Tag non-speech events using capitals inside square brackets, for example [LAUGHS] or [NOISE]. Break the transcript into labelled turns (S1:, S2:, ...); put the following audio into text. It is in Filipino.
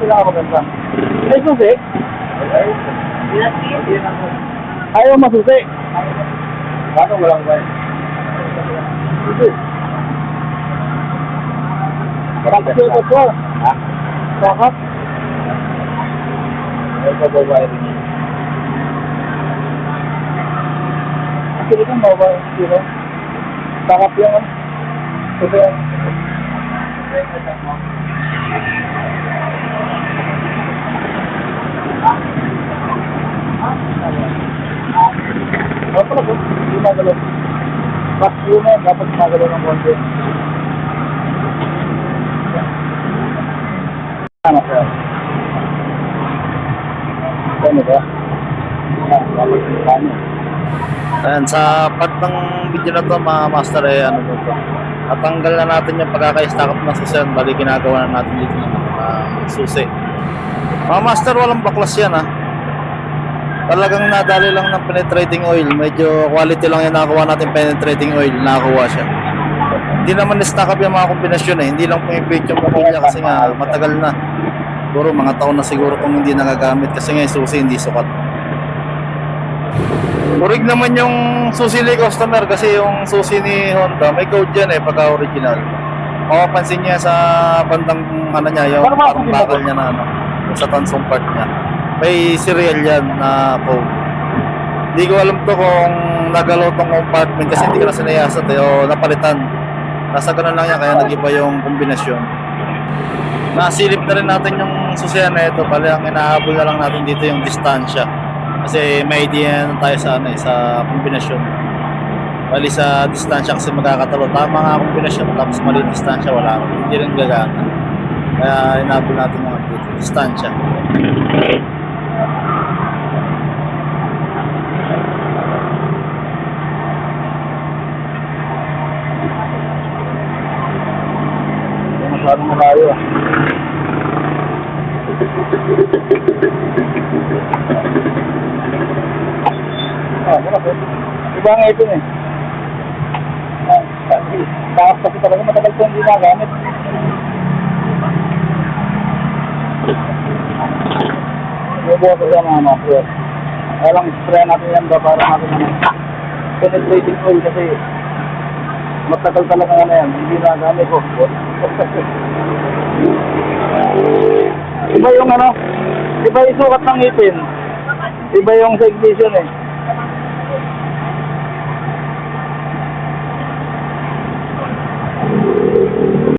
S1: pinakamaganda. May susi? Ayaw masusi. Paano walang ba? Susi. Bakit ito po? Ha? Bakit? Ito babae rin. Kasi ito babae. Sino? Bakit yung ano? Ito yung... Ano pala po? Hindi magalaw. Back yun na, dapat magalaw ng konti. Ano sir? Ano ba? Ah, dapat paano?
S2: Ayan, sa part ng video na to mga master eh, ano to to. Natanggal na natin yung pagkaka-stack up ng susi. Bali, ginagawa na natin dito ng mga susi. Mga master, walang baklas yan ha. Talagang nadali lang ng penetrating oil. Medyo quality lang yung nakakuha natin penetrating oil. Nakakuha siya. Hindi naman na-stack up yung mga kombinasyon eh. Hindi lang pumipit yung pamilya kasi nga matagal na. Siguro mga taon na siguro kung hindi nagagamit kasi nga yung susi hindi sukat. Urig naman yung susi ni customer kasi yung susi ni Honda may code yan eh pagka original. Mapapansin niya sa bandang ano niya yung
S1: Ano
S2: parang bakal niya na ano sa tansong part niya. May serial yan na code. Hindi ko alam to kung nagalaw tong compartment kasi hindi ko na sinayasat eh o napalitan. Nasa ganun lang yan kaya nag-iba yung kombinasyon. Nasilip na rin natin yung susiyan na ito. Bali ang inahabol na lang natin dito yung distansya. Kasi may idea na tayo sa ano eh, sa kombinasyon. Bali sa distansya kasi magkakatalo. Tama nga kombinasyon tapos mali distansya wala. Hindi rin gagana. Kaya inahabol natin yung ano dito, distansya.
S1: Masyadong malayo ah. Ah, wala po. Iba nga ito eh. Ah, kasi, takas kasi talaga matagal ko hindi nagamit. Ko siya mga master. Kaya spray natin yan ba para natin ano, penetrating oil kasi matagal talaga ano yan, hindi nagamit ko. [LAUGHS] Iba yung ano, iba yung sukat ng ngipin. Iba yung sa ignition eh.